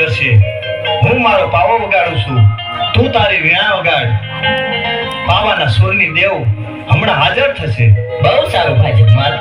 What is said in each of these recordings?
કરશે. હું મારો પાવો વગાડું છું. તું તારી વીણા વગાડ. પાવાના સુરની દેવ હમણાં હાજર થશે. બહુ સારું ભાઈ જગમાલ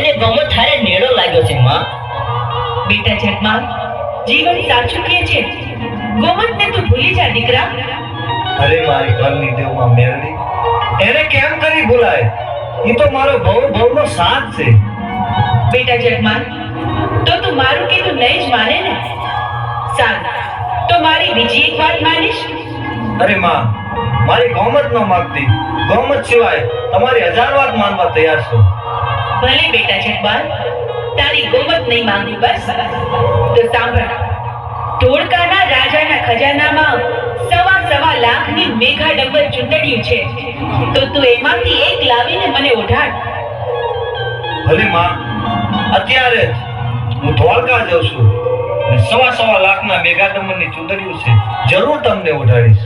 એને ગમત થારે નેડો લાગ્યો છે માં. બેટા જગમાલ જીવન સાચું કે છે? ગોમતને તું ભૂલી જા દીકરા. અરે મારી ઘરની દેવમાં મેરડી. એને કેમ કરી ભૂલાય? એ તો મારો ભવ ભવનો સાથ છે. બેટા જગમાલ તો તું મારું કીધું નહીં જ માને ને? સારું તો મારી બીજી એક વાત માનીશ? અરે માં મારી ગોમત ન માગતી. ગોમત સિવાય તમારી હજાર વાત માનવા તૈયાર છું. ભલે બેટા જગવાન તારી ગોમત નહીં માંગી બસ. તો સાંભળ. ધોળકાના રાજાના ખજાનામાં સવા સવા લાખની મેઘા ડબર ચૂંટણ્યું છે. તો તું એમાંથી એક લાવીને મને ઓઢાડ. ભલે માં, અત્યારે જ હું ધોળકા જાઉં છું. સવા સવા લાખના ની ચૂંટણીઓ છે. જરૂર તમને ઉઠાડીશ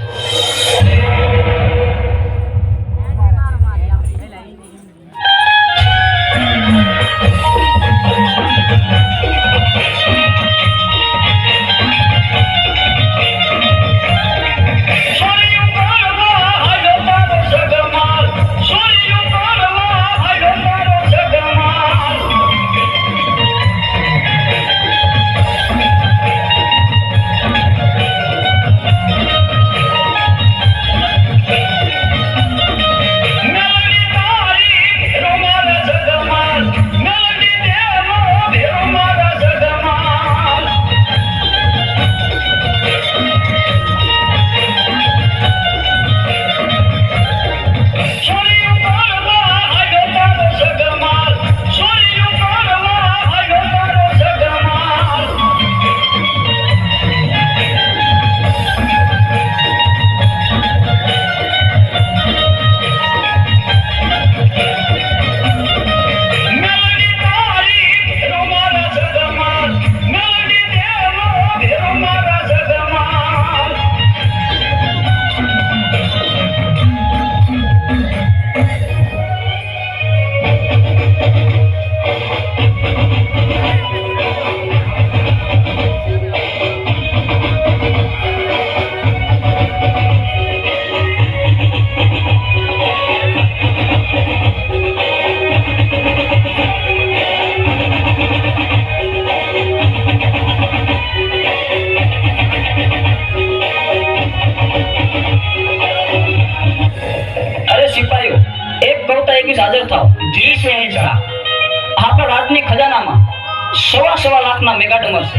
મેગાડમર છે.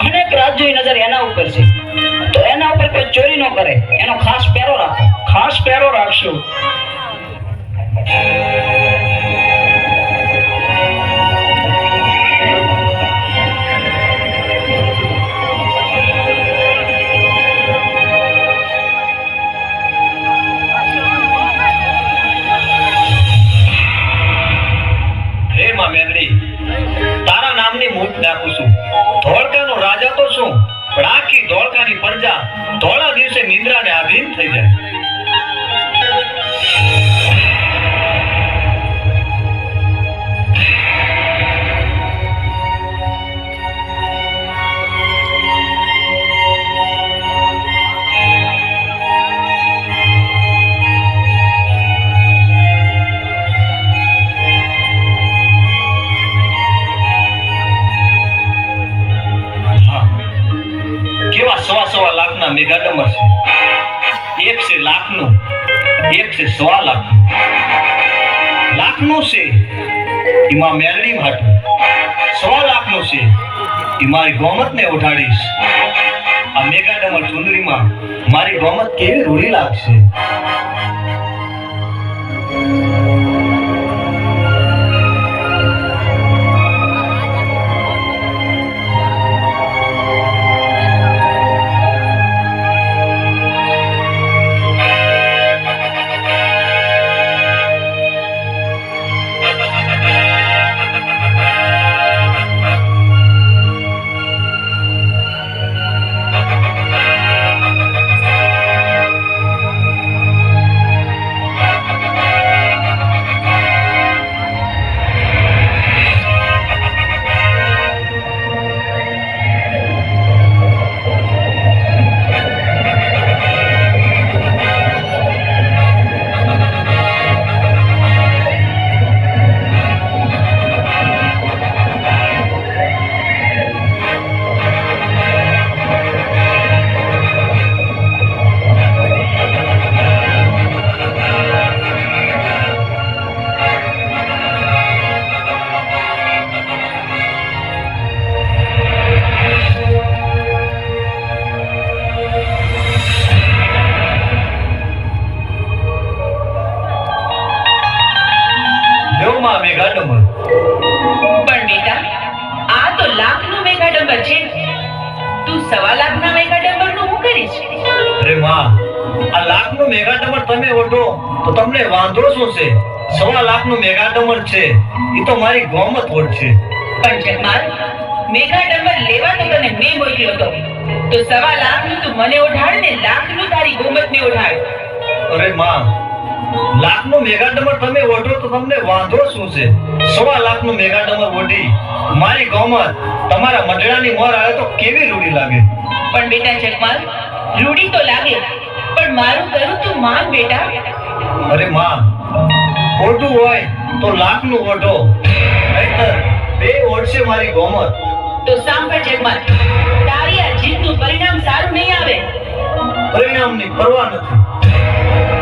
અનેક રાજ્યોની નજર એના ઉપર છે. તો એના ઉપર કોઈ ચોરી ન કરે. એનો ખાસ પહેરો રાખો. ખાસ પહેરો રાખશો. ધોળકાની પ્રજા ધોળા દિવસે નિંદ્રાને આધીન થઈ જાય. સવા લાખના છે. એક છે લાખનું, એક છે સવા લાખ. લાખનું છે, એમાં મેલડી હાટું. સવા લાખનું છે, એ મારી ગોમતને ઉઠાડીશ. આ મેગાડમર ચુંદડીમાં મારી ગોમત કેવી રૂડી લાગશે? અરે માં. લાખનું મેગા ડમર તમે ઓઢો તો તમને વાંધો શું છે? સવા લાખનું મેગા ડમર છે. એ તો મારી ગોમત વોટ છે. પણ જગમાલ મેઘાડંબર લેવા તો તને મેં મોકલ્યો હતો. તો સવા લાખનું તું મને ઓઢાડ ને લાખનું તારી ગોમતને ઓઢાડ. અરે માં લાખનું મેગા ડમર તમે ઓઢો તો તમને વાંધો શું છે? સવા લાખનું મેગા ડમર ઓઢી. મારી ગોમત તમારા મઢડાની મોર આવે તો કેવી રૂડી લાગે? પણ બેટા જગમાલ રૂડી તો લાગે પણ મારું કરું તું માન બેટા. અરે માં ઓઢું હોય તો લાખનું ઓઢો નહીતર બે ઓઢશે મારી ગોમત. તો સાંભળ જગમાલ તારી આ જીતનું પરિણામ સારું નહીં આવે. પરિણામની પરવા નથી.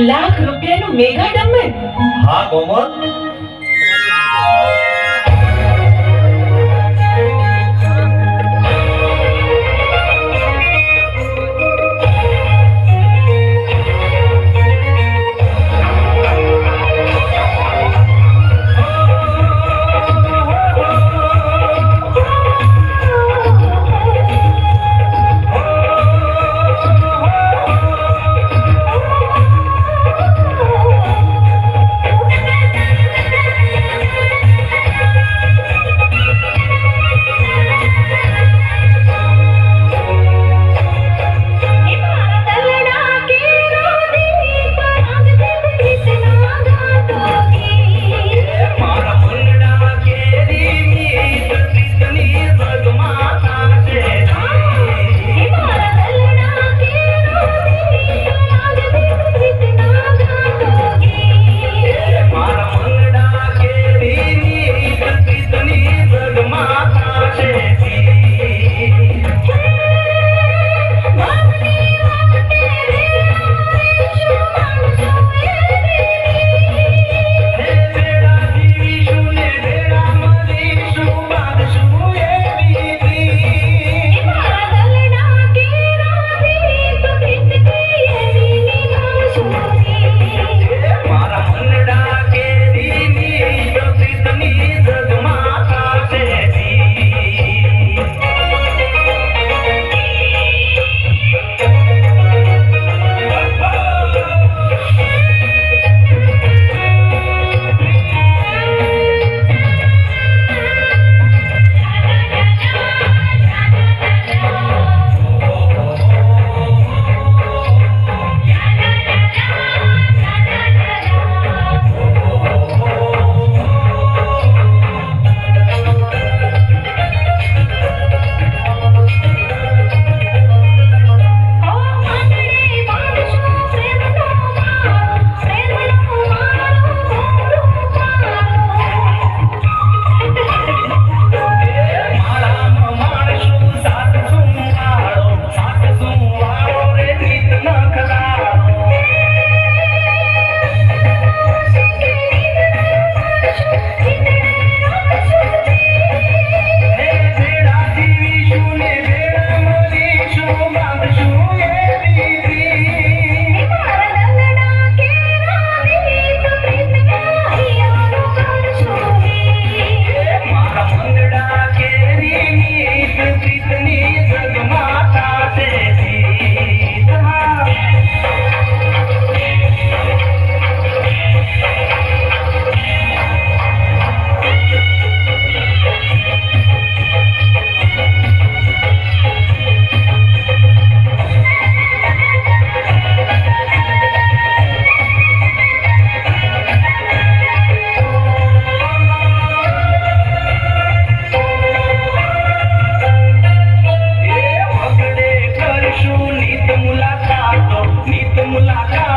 લાખ રૂપિયાનું મેગા ડંબર હા ગોમત mulaka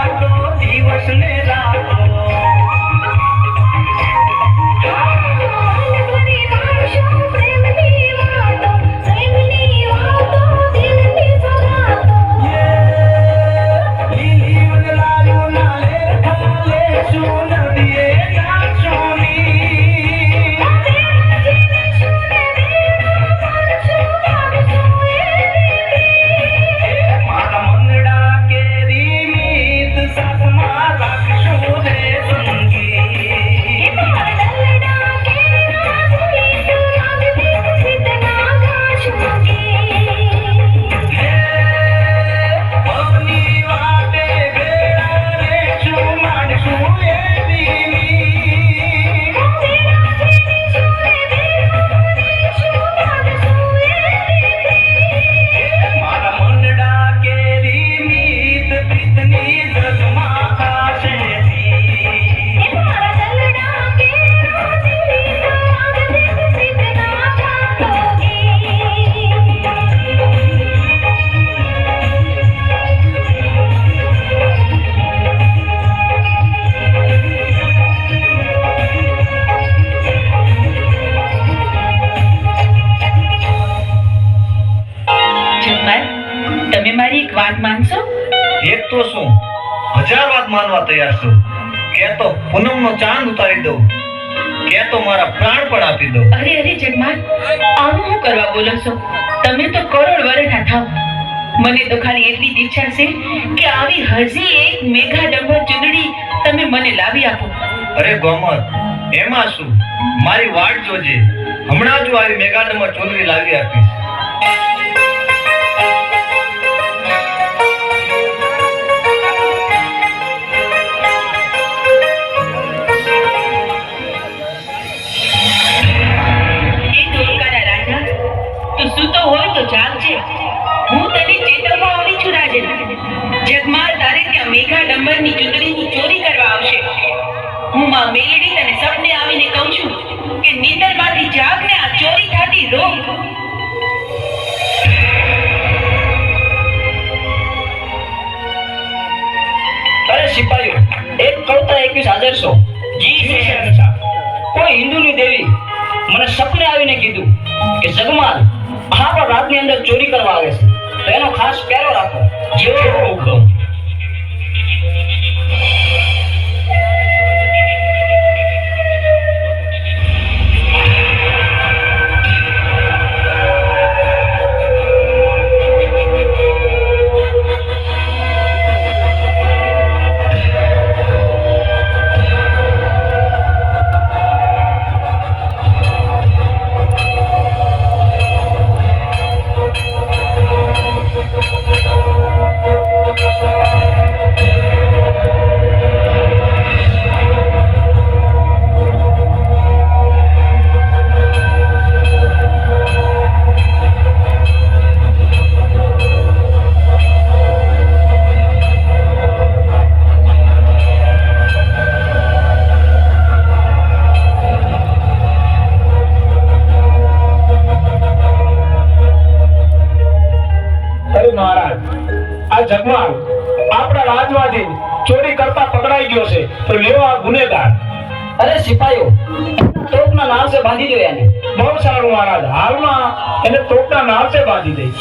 આપી દો અરે અરે જગમાન આવું હું કરવા બોલો છો? તમે તો કરોડ વર્ષના થાવ. મને તો ખાલી એટલી જ ઈચ્છા છે કે આવી હજી એક મેઘા ડંભર ચૂંદડી તમે મને લાવી આપો. અરે ગોમત એમાં શું? મારી વાટ જોજે. હમણાં જ આવી મેઘા ડંભર ચોંદરી લાવી આપીશ. તો જાગજે હું તને ચેતવવા આવી છું રાજન. જગમાલ તારે ત્યાં મેઘા ડંબરની ચૂંટણીની ચોરી કરવા આવશે. હું માં મેલડી તને સપને આવીને કહું છું કે નીંદરમાંથી જાગને આ ચોરી થતી રોક. અરે સિપાહીઓ એક કવતા એકવીસ હાજર છો જી. કોઈ હિન્દુની દેવી મને સપને આવીને કીધું કે જગમાલ આપણા રાતની અંદર ચોરી કરવા આવે છે. તો એનો ખાસ પહેરો રાખો. જેવો હુકમ જગમાલ આપણા રાજમાંથી ચોરી કરતા પકડાઈ ગયો છે. તો લેવા ગુનેગાર. અરે સિપાહીઓ તોપના નાળસે બાંધી દો એને. બહુ સારું મહારાજ હાલમાં એને તોપના નાળસે બાંધી દઈ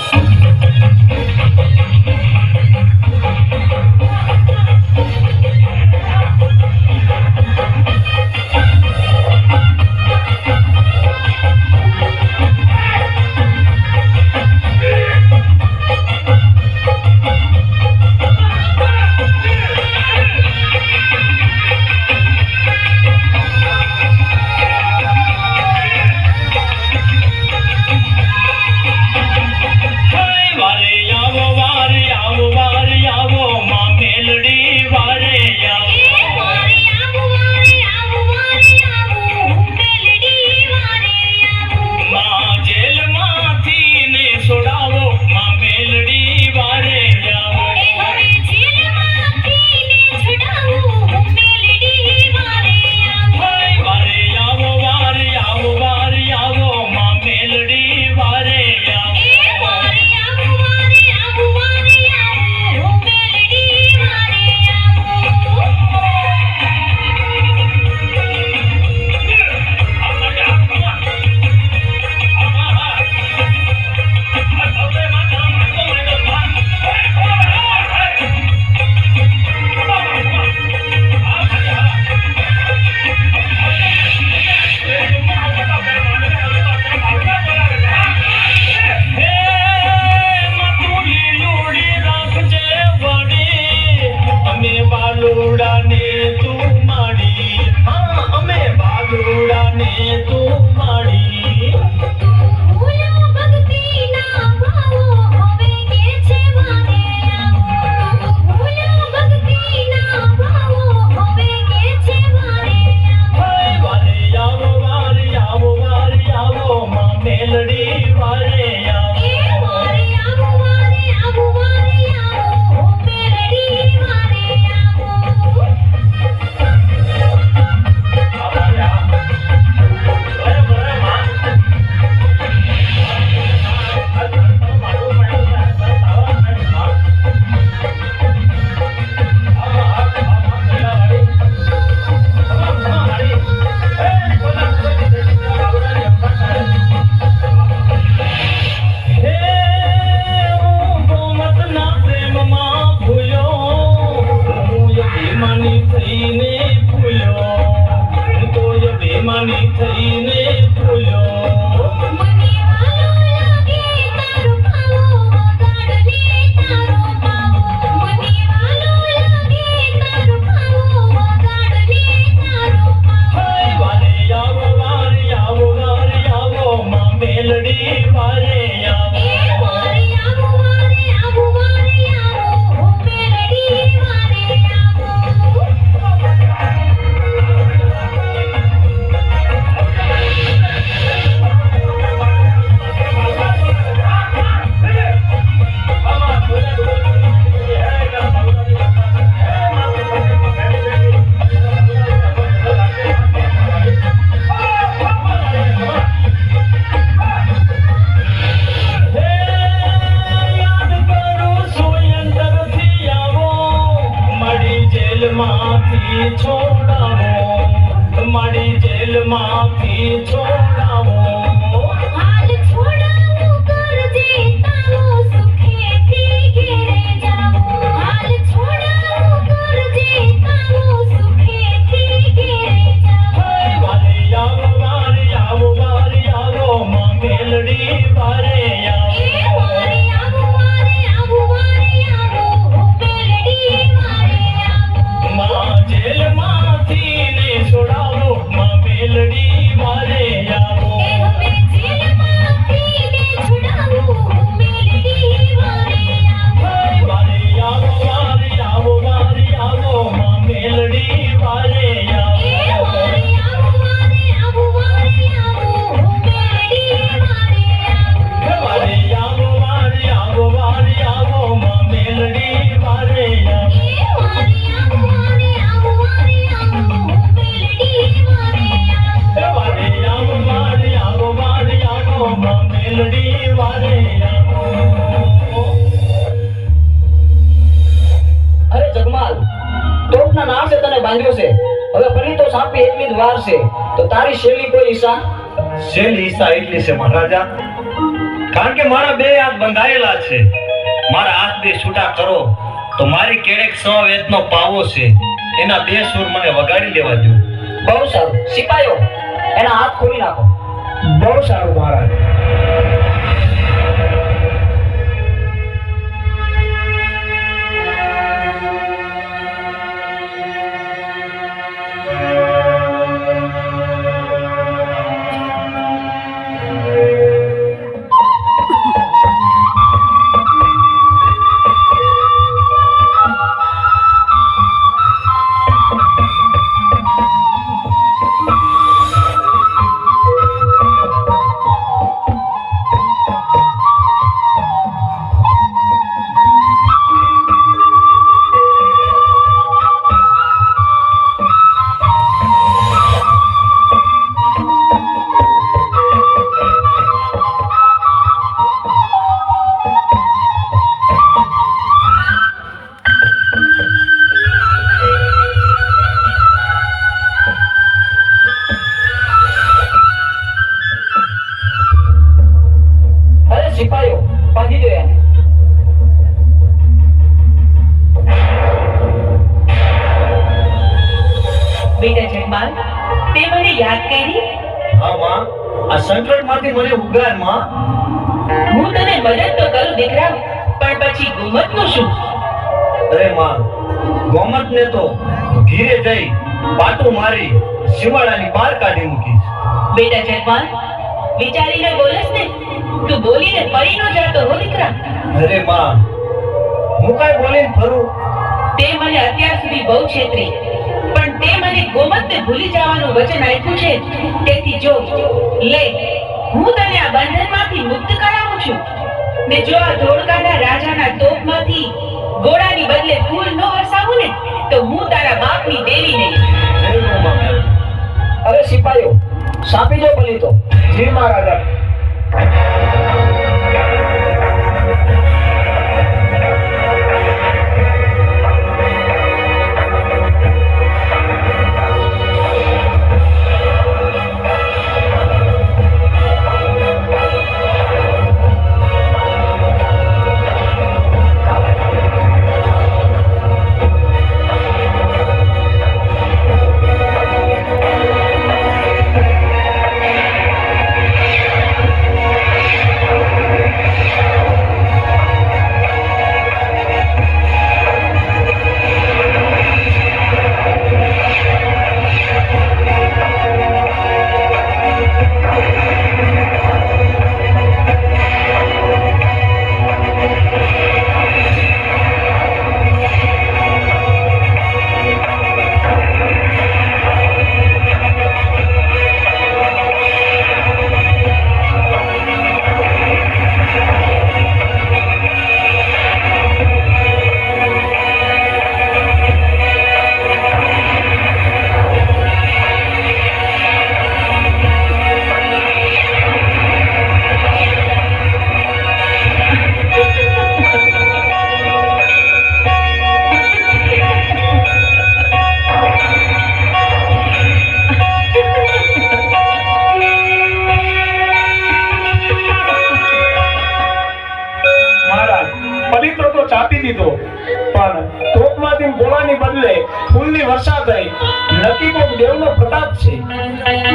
શેલી લીસા એટલી છે મહારાજા. કારણ કે મારા બે હાથ બંધાયેલા છે. મારા હાથ બે છૂટા કરો તો મારી કેળેક સો વેતનો પાવો છે. એના બે સુર મને વગાડી લેવા દો બહુ સારું. સિપાયો એના હાથ ખોલી નાખો. બહુ સારું મહારાજ. ઉગારમાં હું તને મદદ તો કરું દીકરા પણ પછી ગુમતનું શું? અરે માં ગોમત ને તો ઘીરે જઈ પાટું મારી શિવાળાની બહાર કાઢી મૂકીશ. બેટા જગવાન વિચારીને બોલસ ને. તું બોલીને પડી ન જાતો હો દીકરા. અરે માં હું કાંઈ બોલીને ફરું? તે મને અત્યાર સુધી બહુ છેતરી પણ તે મને ગોમતને ભૂલી જવાનું વચન આપ્યું છે. તેથી જો લે હું તને આ બંધનમાંથી મુક્ત કરાવું છું. ને જો આ ધોળકાના રાજાના તોપમાંથી ગોળાની બદલે ફૂલ ન વરસાવું ને તો હું તારા બાપની દેવી નહીં. અરે સિપાઈઓ સાપી જો બલી તો. જી મહારાજા મહારાજ.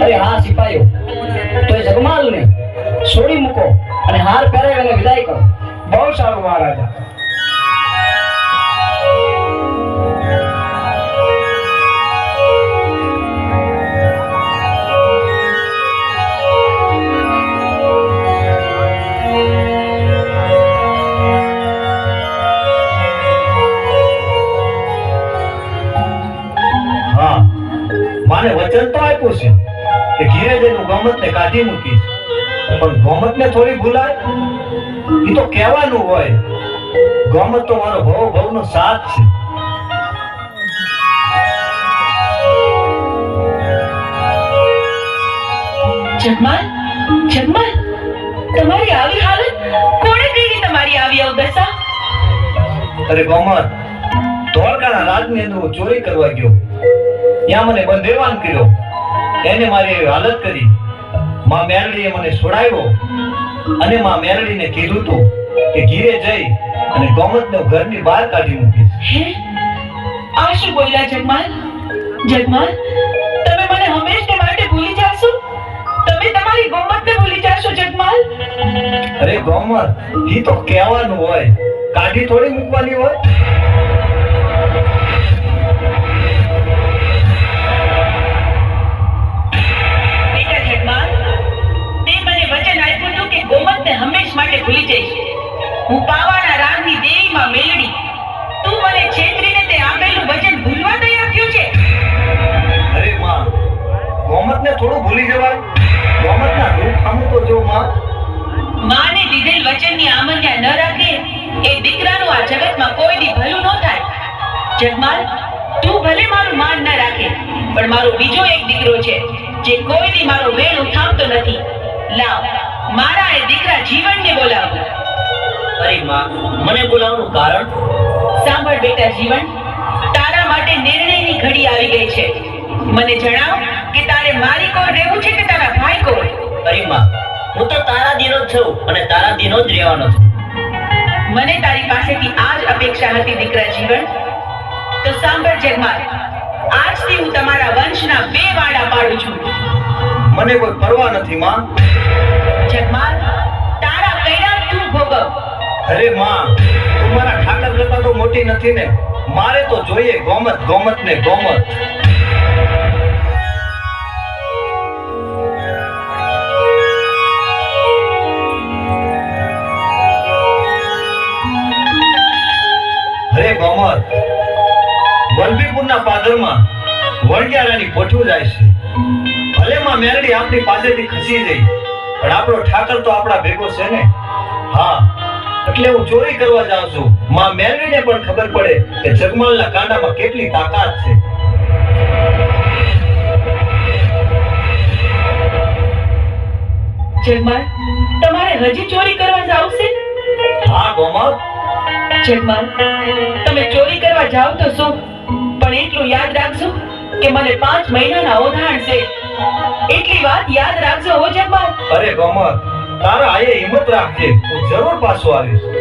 અરે હા સિપાયો તો એ જગમાલને છોડી મૂકો અને હાર પહેરાવી અને વિદાય કરો. બહુ સારું, મહારાજા. માને વચન તો આપ્યું છે. કે ધીરે ગોમત ને કાઢી મૂકી. પણ ગોમત ને થોડી ભૂલાય? એ તો કહેવાનું હોય. ગોમત તો મારો ભવ ભવનો સાથ છે. જગમાન જગમાન તમારી આવી હાલત કોણે કરી તમારી આવી અવદશા અરે ગોમત ધોળકાના રાજની અંદર હું ચોરી કરવા ગયો. ત્યાં મને બંધેવાન કર્યો. એને મારી એવી હાલત કરી. માં મેરડીએ મને છોડાવ્યો અને માં મેરડીને કીધું તું કે ઘીરે જઈ અને ગોમતને ઘરની બહાર કાઢી મૂકીશ. આ શું બોલ્યા જગમાલ? જગમાલ તમે મને હંમેશને માટે ભૂલી જાશો? તમે તમારી ગોમતને ભૂલી જાશો જગમાલ? અરે ગોમત ઈ તો કહેવાનું હોય. કાઢી થોડી મૂકવાની હોય? માટે ભૂલી જઈશ. હું પાવાના રામની દેવીમાં મેલડી. તું મને છેતરીને તે આપેલું વચન ભૂલવા દઈ આપ્યું છે? અરે માં મોહમ્મદને થોડું ભૂલી જવાય. મોહમ્મદના રૂપ સામું તો જો માં. માને દીધેલ વચનની આમંત્યા ન રાખે એ દીકરાનું આ જગતમાં કોઈ દી ભલું ન થાય. જગમાલ તું ભલે મારું માન ન રાખે પણ મારો બીજો એક દીકરો છે જે કોઈ દી મારો વેણ ઉઠાવતો નથી. લાવ. મારા એ દીકરા જીવનને બોલાવો અરે માં મને બોલાવવાનું કારણ? સાંભળ બેટા જીવન તારા માટે નિર્ણયની ઘડી આવી ગઈ છે. મને જણાવ કે તારે મારી કોર રહેવું છે કે તારા ભાઈ કોર અરે માં હું તો તારા દિનો જ છું અને તારા દિનો જ રહેવાનો છું. મને તારી પાસેથી આ જ અપેક્ષા હતી દીકરા જીવન. તો સાંભળ જગમાલ આજથી હું તમારા વંશના બે વાડા પાડું છું. મને કોઈ પરવા નથી માં. જગમાલ તારા કૈરા તું ભોગવ. અરે માં તું મારા ઠાકર કરતા તો મોટી નથી ને. મારે તો જોઈએ ગોમત ગોમત ને ગોમત. અરે ગોમત વલભીપુરના પાદરમાં વણગ્યારાની પોઠું જાય છે. માં મેરડી આપણી પાસેથી ખસી જઈ પણ આપણો ઠાકર તો આપણા ભેગો છે ને. હા એટલે હું ચોરી કરવા જાઉં છું. માં મેરડીને પણ ખબર પડે કે જગમાલના કાંડામાં કેટલી તાકાત છે. જગમાલ તમારે હજી ચોરી કરવા જાવ છે? હા ગોમાલ. જગમાલ તમે ચોરી કરવા જાવ તો શું? પણ એટલું યાદ રાખજો કે મને પાંચ મહિનાના ઓધાણ છે. એટલી વાત યાદ રાખજો હો જગમાલ અરે ગોમત તારા આયે હિંમત રાખજે. હું જરૂર પાછો આવીશ.